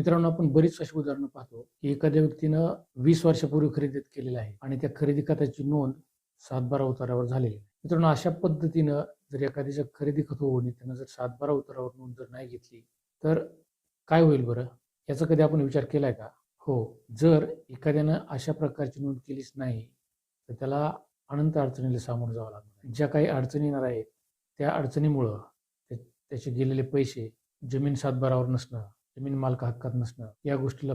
मित्रांनो आपण बरीच अशी उदाहरणं पाहतो की एखाद्या व्यक्तीनं वीस वर्षापूर्वी खरेदी केलेलं आहे आणि त्या खरेदी खात्याची नोंद सातबारा उतारावर झालेली आहे. मित्रांनो अशा पद्धतीनं जर एखाद्याच्या खरेदी खत होऊन त्यानं जर सातबारा उतारावर नोंद जर नाही घेतली तर काय होईल बरं? याचा कधी आपण विचार केलाय का? हो जर एखाद्यानं अशा प्रकारची नोंद केलीच नाही तर त्याला अनंत अडचणीला सामोरं जावं लागणार ज्या काही अडचणी येणार आहेत त्या अडचणीमुळं त्याचे गेलेले पैसे जमीन सातबारावर नसणं जमीन मालक हक्कात नसणं या गोष्टीला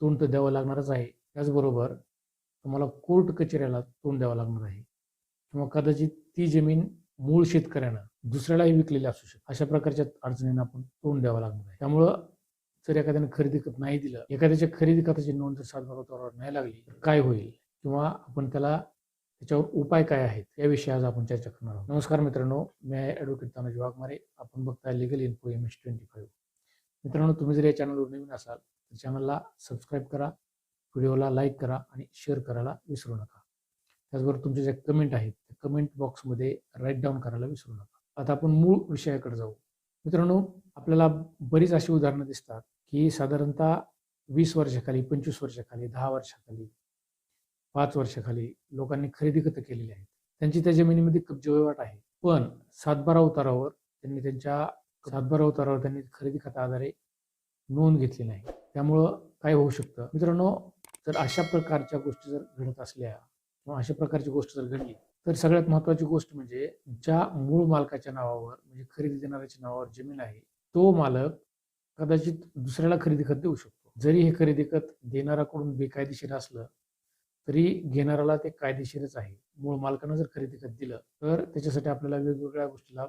तोंड तर द्यावं लागणारच आहे. त्याचबरोबर तुम्हाला कोर्ट कचेऱ्याला तोंड द्यावं लागणार आहे. किंवा कदाचित ती जमीन मूळ शेतकऱ्यानं दुसऱ्यालाही विकलेली असू शकते. अशा प्रकारच्या अडचणींना आपण तोंड द्यावं लागणार आहे. त्यामुळं जर एखाद्यानं खरेदी खत नाही दिलं एखाद्याच्या खरेदी खताची नोंद जर सातबारा नाही लागली तर काय होईल? किंवा आपण त्याला त्याच्यावर उपाय काय आहेत? याविषयी आज आपण चर्चा करणार आहोत. नमस्कार मित्रांनो मी ॲडव्होकेट तानाजी वाघमारे. आपण बघताय legal info M S twenty five मित्रांनो तुम्ही जर या चॅनलवर नवीन असाल तर चॅनलला सबस्क्राईब करा व्हिडिओला लाईक करा आणि शेअर करायला विसरू नका. त्याचबरोबर तुमचे जे कमेंट आहेत ते कमेंट बॉक्समध्ये राईट डाऊन करायला विसरू नका. आता आपण मूळ विषयाकडे जाऊ. मित्रांनो आपल्याला बरीच अशी उदाहरणं दिसतात की साधारणतः वीस वर्षाखाली पंचवीस वर्षाखाली दहा वर्षाखाली पाच वर्षाखाली लोकांनी खरेदी खतं केलेली आहेत. त्यांची त्या जमिनीमध्ये कब्जे वहिवाट आहे. पण सातबारा उतारावर त्यांनी त्यांच्या सातबारा उतारावर त्यांनी खरेदी खता आधारे नोंद घेतली नाही. त्यामुळं काय होऊ शकतं? मित्रांनो जर अशा प्रकारच्या गोष्टी जर घडत असल्या किंवा अशा प्रकारची गोष्ट जर घडली तर सगळ्यात महत्त्वाची गोष्ट म्हणजे ज्या मूळ मालकाच्या नावावर म्हणजे खरेदी देणाऱ्याच्या नावावर जमीन आहे तो मालक कदाचित दुसऱ्याला खरेदी खत देऊ शकतो. जरी हे खरेदी खत देणाऱ्याकडून बेकायदेशीर असलं तरी घेणाऱ्याला ते कायदेशीरच आहे. मूळ मालकानं जर खरेदी खत दिलं तर त्याच्यासाठी आपल्याला वेगवेगळ्या गोष्टीला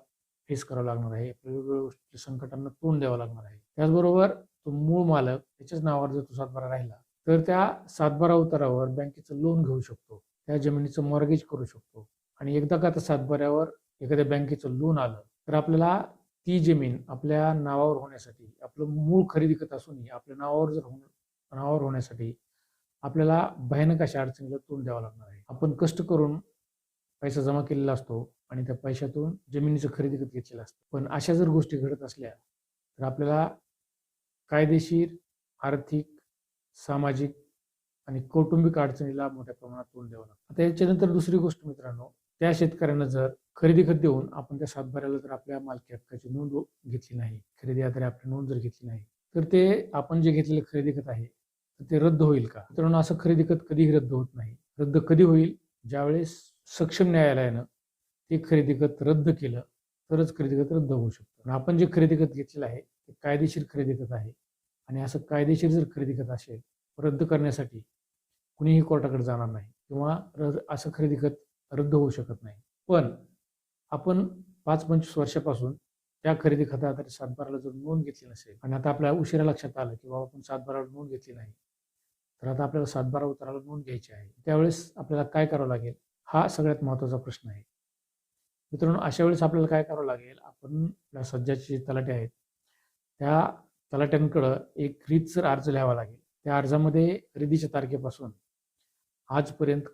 फेस करावं लागणार आहे. वेगवेगळ्या गोष्टी संकटांना तोंड द्यावं लागणार आहे. त्याचबरोबर तो मूळ मालक त्याच्याच नावावर जर तो सातबारा राहिला तर त्या सातबारा उतारावर बँकेचं लोन घेऊ शकतो. त्या जमिनीचं मॉर्गेज करू शकतो. आणि एकदा का त्या सातबाऱ्यावर एखाद्या बँकेचं लोन आलं तर आपल्याला ती जमीन आपल्या नावावर होण्यासाठी आपलं मूळ खरेदी करत असूनही आपल्या नावावर जर नावावर होण्यासाठी आपल्याला भयानक अशा अडचणीला तोंड द्यावं लागणार आहे. आपण कष्ट करून पैसा जमा केलेला असतो आणि त्या पैशातून जमिनीचं खरेदी करत घेतलेलं असतं. पण अशा जर गोष्टी घडत असल्या तर आपल्याला कायदेशीर आर्थिक सामाजिक आणि कौटुंबिक अडचणीला मोठ्या प्रमाणात तोंड द्यावं लागतं. आता याच्यानंतर दुसरी गोष्ट मित्रांनो त्या शेतकऱ्यांना जर खरेदी खत देऊन आपण त्या सातबाऱ्याला जर आपल्या मालकी हक्काची नोंद घेतली नाही खरेदी आधारे आपली नोंद जर घेतली नाही तर ते आपण जे घेतलेलं खरेदी खत आहे तर ते रद्द होईल का? मित्रांनो असं खरेदी खत कधीही रद्द होत नाही. रद्द कधी होईल? ज्यावेळेस सक्षम न्यायालयानं ते खरेदीगत रद्द केलं तरच खरेदीगत रद्द होऊ शकतो. आपण जे खरेदीगत घेतलेलं आहे ते कायदेशीर खरेदीगत आहे. आणि असं कायदेशीर जर खरेदीगत असेल रद्द करण्यासाठी कुणीही कोर्टाकडे जाणार नाही किंवा र असं खरेदीगत रद्द होऊ शकत नाही. पण आपण पाच पंचवीस वर्षापासून त्या खरेदी खताआधारे सातबाराला जर नोंद घेतली नसेल आणि आता आपल्या उशिरा लक्षात आलं की बाबा आपण सातबाराला नोंद घेतली नाही तर आता आपल्याला सातबारा उताराला नोंद घ्यायची आहे. त्यावेळेस आपल्याला काय करावं लागेल? हा सगळ्यात महत्त्वाचा प्रश्न आहे. मित्रांनो अशा वेळेस आपल्याला काय करावं लागेल आपण आपल्या सध्याचे जे तलाटे आहेत त्या तलाट्यांकडं एक रीतसर अर्ज लिहावा लागेल. त्या अर्जामध्ये खरेदीच्या तारखेपासून आजपर्यंत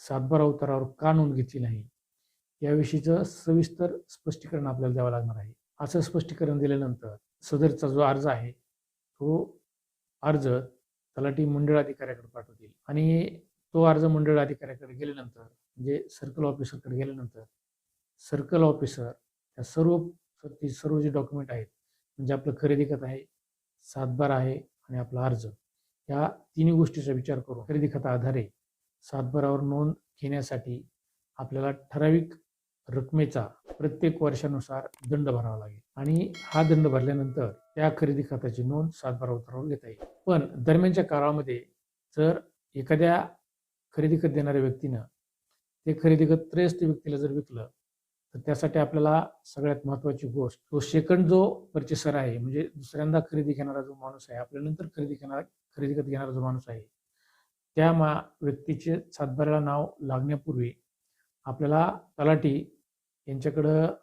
सातबारा उतारावर का नोंद घेतली नाही याविषयीचं सविस्तर स्पष्टीकरण आपल्याला द्यावं लागणार आहे. असं स्पष्टीकरण दिल्यानंतर सदरचा जो अर्ज आहे तो अर्ज तलाठी मंडळ अधिकाऱ्याकडे पाठवतील. आणि तो अर्ज मंडळ अधिकाऱ्याकडे गेल्यानंतर म्हणजे सर्कल ऑफिसरकडे गेल्यानंतर सर्कल ऑफिसर त्या सर्व ती सर्व जे डॉक्युमेंट आहेत म्हणजे आपलं खरेदी खत आहे सातबार आहे आणि आपला अर्ज या तिन्ही गोष्टीचा विचार करून खरेदी खता आधारे सातबारावर नोंद घेण्यासाठी आपल्याला ठराविक रकमेचा प्रत्येक वर्षानुसार दंड भरावा लागेल. आणि हा दंड भरल्यानंतर त्या खरेदी खात्याची नोंद सातबारा उतारावर घेता येईल. पण दरम्यानच्या काळामध्ये जर एखाद्या खरेदी खत देणाऱ्या व्यक्तीनं ते खरेदी खत त्रयस्थ व्यक्तीला जर विकलं तर त्यासाठी आपल्याला सगळ्यात महत्त्वाची गोष्ट तो सेकंड जो परचेसर आहे म्हणजे दुसऱ्यांदा खरेदी घेणारा जो माणूस आहे आपल्यानंतर खरेदी घेणारा खरेदी करत घेणारा जो माणूस आहे त्या मा व्यक्तीचे सातबाऱ्याला नाव लागण्यापूर्वी आपल्याला तलाठी यांच्याकडं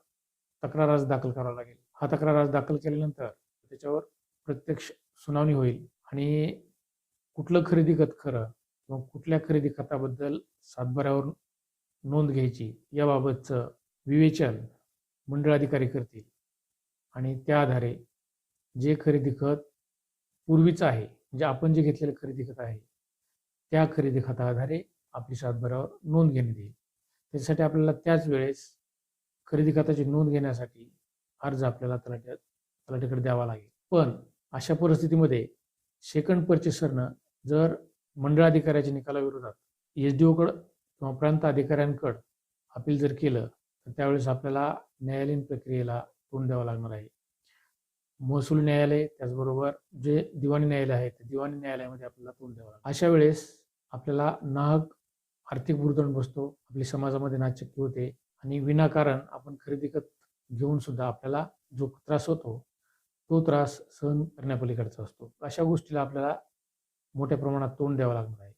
तक्रार अर्ज दाखल करावा लागेल. हा तक्रार अर्ज दाखल केल्यानंतर त्याच्यावर प्रत्यक्ष सुनावणी होईल आणि कुठलं खरेदी खत खरं किंवा कुठल्या खरेदी खताबद्दल सातबाऱ्यावर नोंद घ्यायची याबाबतचं विवेचन मंडळ अधिकारी करतील. आणि त्या आधारे जे खरेदी खत पूर्वीचं आहे म्हणजे आपण जे घेतलेलं खरेदी खत आहे त्या खरेदी खताआधारे आपली सातबारावर नोंद घेण्यात येईल त्याच्यासाठी आपल्याला त्याच वेळेस खरेदी खताची नोंद घेण्यासाठी अर्ज आपल्याला तलाट्या तलाट्याकडे द्यावा लागेल. पण अशा परिस्थितीमध्ये सेकंड परचेसरनं जर मंडळ अधिकाऱ्याच्या निकालाविरोधात एस डी ओकडं किंवा प्रांत अधिकाऱ्यांकडं अपील जर केलं त्यावेळेस आपल्याला न्यायालयीन प्रक्रियेला तोंड द्यावं लागणार आहे. महसूल न्यायालय त्याचबरोबर जे दिवाणी न्यायालय आहे ते दिवाणी न्यायालयामध्ये आपल्याला तोंड द्यावं लागतं अशा वेळेस आपल्याला नाहक आर्थिक बुरदण बसतो आपली समाजामध्ये नाचक्की होते आणि विनाकारण आपण खरेदी खत घेऊन सुद्धा आपल्याला जो त्रास होतो तो त्रास सहन करण्यापलीकडचा असतो. अशा गोष्टीला आपल्याला मोठ्या प्रमाणात तोंड द्यावं लागणार आहे.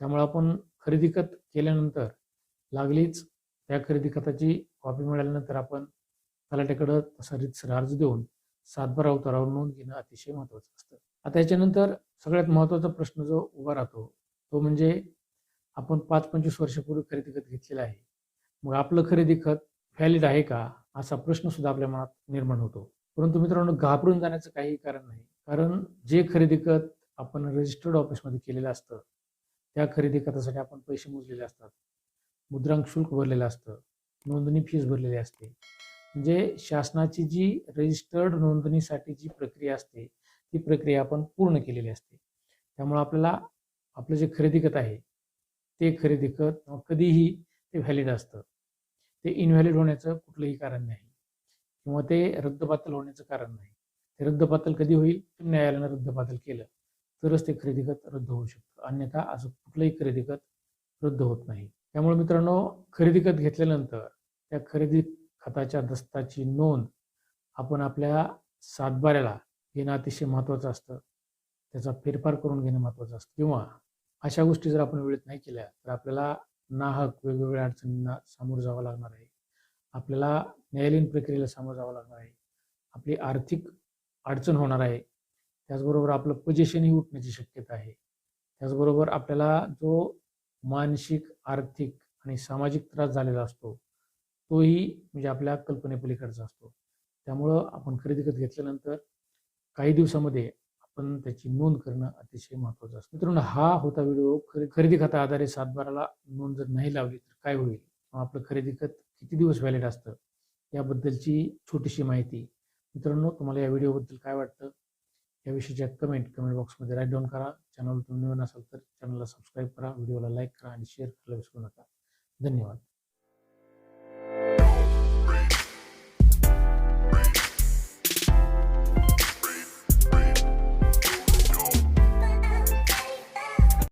त्यामुळे आपण खरेदी खत केल्यानंतर लागलीच त्या खरेदी खताची कॉपी मिळाल्यानंतर आपण तलाट्याकडं तसा रितसर अर्ज देऊन सातबारा उतारावर नोंद घेणं अतिशय महत्वाचं असतं. आता याच्यानंतर सगळ्यात महत्त्वाचा प्रश्न जो उभा राहतो तो म्हणजे आपण पाच पंचवीस वर्षापूर्वी खरेदी खत घेतलेलं आहे. मग आपलं खरेदी खत व्हॅलिड आहे का असा प्रश्न सुद्धा आपल्या मनात निर्माण होतो. परंतु मित्रांनो घाबरून जाण्याचं काही कारण नाही. कारण जे खरेदी खत आपण रजिस्टर्ड ऑफिसमध्ये केलेलं असतं त्या खरेदी खतासाठी आपण पैसे मोजलेले असतात. मुद्रांक शुल्क भरलेलं असतं. नोंदणी फीस भरलेली असते. म्हणजे शासनाची जी रजिस्टर्ड नोंदणीसाठी जी प्रक्रिया असते ती प्रक्रिया आपण पूर्ण केलेली असते. त्यामुळे आपल्याला आपलं जे खरेदी खत आहे ते खरेदी खत कधीही ते व्हॅलिड असतं. ते इनव्हॅलिड होण्याचं कुठलंही कारण नाही. किंवा ते रद्दबातल होण्याचं कारण नाही. ते रद्दबातल कधी होईल? तर न्यायालयानं रद्दबातल केलं तरच ते खरेदी खत रद्द होऊ शकतं. अन्यथा असं कुठलंही खरेदी खत रद्द होत नाही. त्यामुळे मित्रांनो खरेदी खत घेतल्यानंतर त्या खरेदी खताच्या दस्ताची नोंद आपण आपल्या सातबाऱ्याला घेणं अतिशय महत्त्वाचं असतं. त्याचा फेरफार करून घेणं महत्त्वाचं असतं. किंवा अशा गोष्टी जर आपण वेळेत नाही केल्या तर आपल्याला नाहक वेगवेगळ्या अडचणींना सामोरं जावं लागणार आहे. आपल्याला न्यायालयीन प्रक्रियेला सामोरं जावं लागणार आहे. आपली आर्थिक अडचण होणार आहे. त्याचबरोबर आपलं पोजिशनही उठण्याची शक्यता आहे. त्याचबरोबर आपल्याला जो मानसिक आर्थिक आणि सामाजिक त्रास झालेला असतो. तोही म्हणजे आपल्या कल्पनेपलीकडचा असतो. त्यामुळं आपण खरेदी खत घेतल्यानंतर काही दिवसामध्ये आपण त्याची नोंद करणं अतिशय महत्त्वाचं असतं. मित्रांनो हा होता व्हिडिओ. खरे खरेदी खता आधारे सातबाराला नोंद जर नाही लावली तर काय होईल? आपलं खरेदी खत किती दिवस व्हॅलिड असतं? याबद्दलची छोटीशी माहिती. मित्रांनो तुम्हाला या व्हिडिओबद्दल काय वाटतं? याविषयीच्या कमेंट कमेंट बॉक्समध्ये राईट डाऊन करा. चॅनल तुम्ही नवीन असाल तर चॅनलला सबस्क्राईब करा व्हिडिओला लाईक करा आणि शेअर करायला विसरू नका. धन्यवाद.